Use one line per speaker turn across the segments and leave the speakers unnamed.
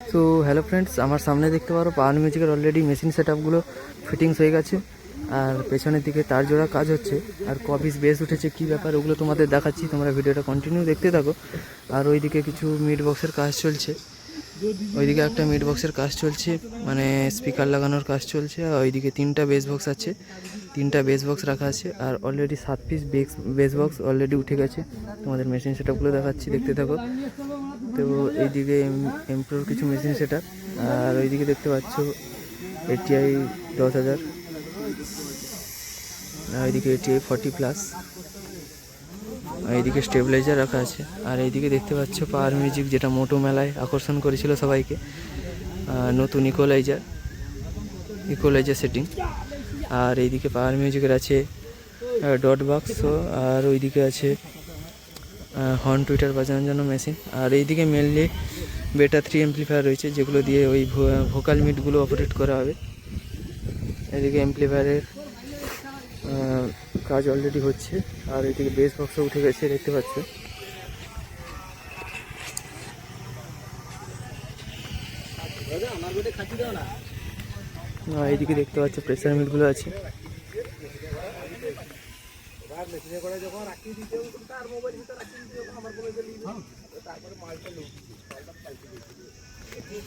তো hello friends আমার সামনে দেখতে পারো পাওয়ার মিউজিকের অলরেডি মেশিন সেট আপগুলো ফিটিংস হয়ে গেছে। আর পেছনের দিকে তার জোড়া কাজ হচ্ছে। আর কপিস বেস উঠেছে, কি ব্যাপার ওগুলো তোমাদের দেখাচ্ছি, তোমরা ভিডিওটা কন্টিনিউ দেখতে থাকো। আর ওইদিকে কিছু মিড বক্সের কাজ চলছে। ওইদিকে একটা মিড বক্সের কাজ চলছে মানে স্পিকার লাগানোর কাজ চলছে, আর ওইদিকে তিনটা বেস বক্স আছে। তিনটা বেস বক্স রাখা আছে, আর অলরেডি সাত piece bass bass box already উঠে গেছে। তোমাদের মেশিন সেট আপগুলো দেখাচ্ছি, দেখতে থাকো। তো এইদিকে এমপ্রোর কিছু মেশিন সেট আর ওইদিকে দেখতে পাচ্ছ এটিআই দশ হাজার, আর এইদিকে এটিআই ফর্টি প্লাস এইদিকে স্টেবিলাইজার রাখা আছে, আর এইদিকে দেখতে পাচ্ছ পাওয়ার মিউজিক যেটা মোটো মেলায় আকর্ষণ করেছিল সবাইকে নতুন ইকোলাইজার ইকোলাইজার সেটিং, আর এইদিকে পাওয়ার মিউজিকের আছে ডট বাক্স, আর ওইদিকে আছে হর্ন টুইটার বাজানোর জন্য মেশিন আর এইদিকে মেনলি বেটা থ্রি এমপ্লিফায়ার রয়েছে, যেগুলো দিয়ে ওই ভোকাল মিটগুলো অপারেট করা হবে। এদিকে এমপ্লিফায়ারের কাজ অলরেডি হচ্ছে। আর এদিকে বেস বক্সও উঠে গেছে, দেখতে পাচ্ছ। এইদিকে দেখতে পাচ্ছ প্রেসার মিটগুলো আছে।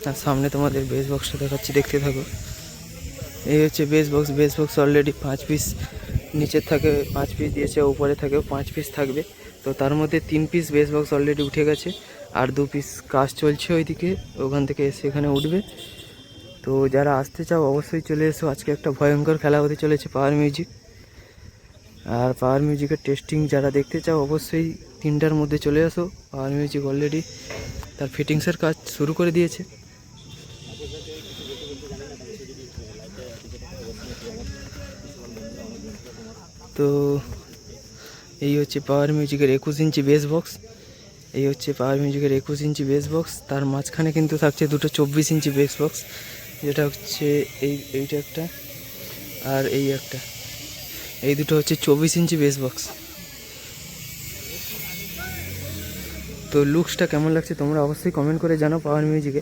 আর সামনে তোমাদের বেস বক্সটা দেখাচ্ছি, দেখতে থাকো। এই হচ্ছে bass box bass box already পাঁচ পিস নিচের থাকে পাঁচ পিস দিয়েছে, উপরে থাকে পাঁচ পিস থাকবে। তো তার মধ্যে তিন পিস বেস বক্স অলরেডি উঠে গেছে, আর দু পিস কাজ চলছে ওইদিকে, ওখান থেকে এসে এখানে উঠবে। তো যারা আসতে চাও, অবশ্যই চলে এসো। আজকে একটা ভয়ঙ্কর খেলা হতে চলেছে পাওয়ার মিউজিক আর পাওয়ার মিউজিকের টেস্টিং যারা দেখতে চাও, অবশ্যই তিনটার মধ্যে চলে আসো। পাওয়ার মিউজিক অলরেডি তার ফিটিংসের কাজ শুরু করে দিয়েছে। তো এই হচ্ছে পাওয়ার মিউজিকের একুশ ইঞ্চি বেস বক্স এই হচ্ছে পাওয়ার মিউজিকের একুশ ইঞ্চি বেস বক্স তার মাঝখানে কিন্তু থাকছে দুটো চব্বিশ ইঞ্চি বেস বক্স যেটা হচ্ছে এই, এইটা একটা আর এই একটা। এই দুটো হচ্ছে চব্বিশ ইঞ্চি বেস বক্স তো লুকসটা কেমন লাগছে তোমরা অবশ্যই কমেন্ট করে জানো পাওয়ার মিউজিকে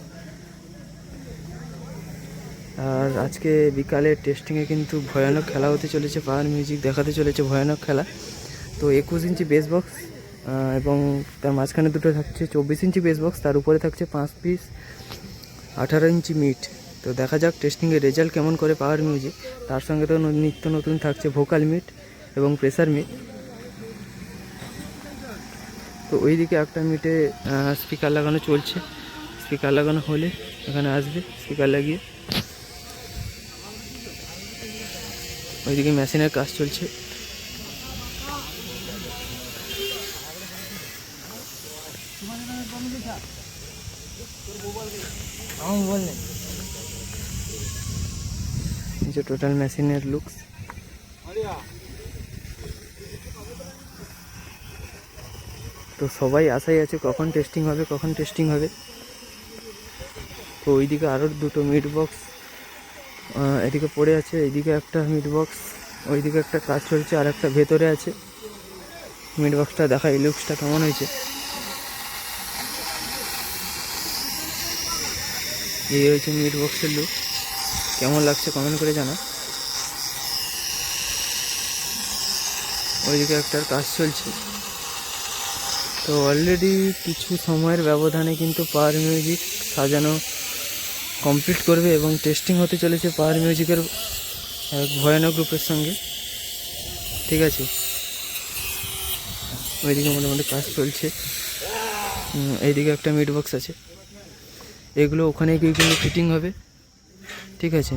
আর আজকে বিকালে টেস্টিংয়ে কিন্তু ভয়ানক খেলা হতে চলেছে পাওয়ার মিউজিক দেখাতে চলেছে ভয়ানক খেলা। তো একুশ ইঞ্চি বেস বক্স এবং তার মাঝখানে দুটো থাকছে চব্বিশ ইঞ্চি বেস বক্স তার উপরে থাকছে পাঁচ পিস আঠারো ইঞ্চি মিট তো দেখা যাক টেস্টিংয়ের রেজাল্ট কেমন করে পাওয়ার মিউজিক তার সঙ্গে তো নিত্য নতুন থাকছে ভোকাল মিট এবং প্রেসার মিট তো ওইদিকে একটা মিটে স্পিকার লাগানো চলছে। স্পিকার লাগানো হলে এখানে আসবে স্পিকার লাগিয়ে। ওইদিকে মেশিনের কাজ চলছে। এই যে টোটাল মেশিনের লুকস তো সবাই আশাই আছে কখন টেস্টিং হবে, কখন টেস্টিং হবে। তো ওইদিকে আরও দুটো মিট বক্স এদিকে পড়ে আছে, এইদিকে একটা মিট বক্স ওইদিকে একটা কাজ চলছে, আর একটা ভেতরে আছে। মিট বক্সটা দেখা, এই লুকসটা কেমন হয়েছে? এই হয়েছে মিট বক্সের লুক কেমন লাগছে কমেন্ট করে জানা ওইদিকে একটা কাজ চলছে। তো অলরেডি কিছু সময়ের ব্যবধানে কিন্তু পাওয়ার মিউজিক সাজানো কমপ্লিট করবে এবং টেস্টিং হতে চলেছে পাওয়ার মিউজিকের এক ভয়ানক গ্রুপের সঙ্গে। ঠিক আছে? ওইদিকে মোটামুটি কাজ চলছে। এইদিকে একটা মিট বক্স আছে। এগুলো ওখানে গিয়ে কিন্তু ফিটিং হবে। ঠিক আছে।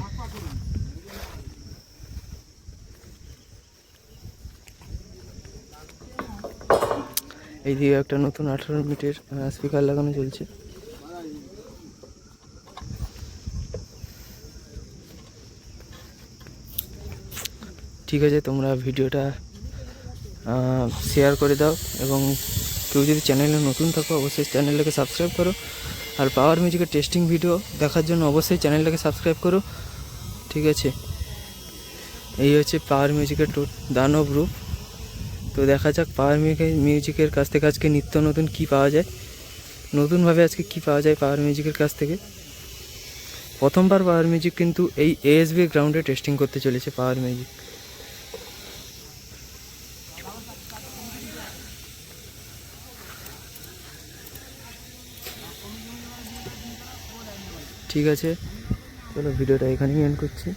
এইদিকে একটা নতুন আঠারো মিনিটের স্পিকার লাগানো চলছে। ঠিক আছে, তোমরা ভিডিওটা শেয়ার করে দাও এবং কেউ যদি চ্যানেলে নতুন থাকো, অবশ্যই চ্যানেলটাকে সাবস্ক্রাইব করো। আর পাওয়ার মিউজিকের টেস্টিং ভিডিও দেখার জন্য অবশ্যই চ্যানেলটাকে সাবস্ক্রাইব করো। ঠিক আছে? এই হচ্ছে পাওয়ার মিউজিকের দানব রূপ। তো দেখা যাক পাওয়ার মিউজিকের কাছ থেকে আজকে নিত্য নতুন কী পাওয়া যায়। নতুনভাবে আজকে কী পাওয়া যায় পাওয়ার মিউজিকের কাছ থেকে? প্রথমবার পাওয়ার মিউজিক কিন্তু এই এএসবি গ্রাউন্ডে টেস্টিং করতে চলেছে পাওয়ার মিউজিক ঠিক আছে। চলো ভিডিওটা এখানেই এন্ড করছি।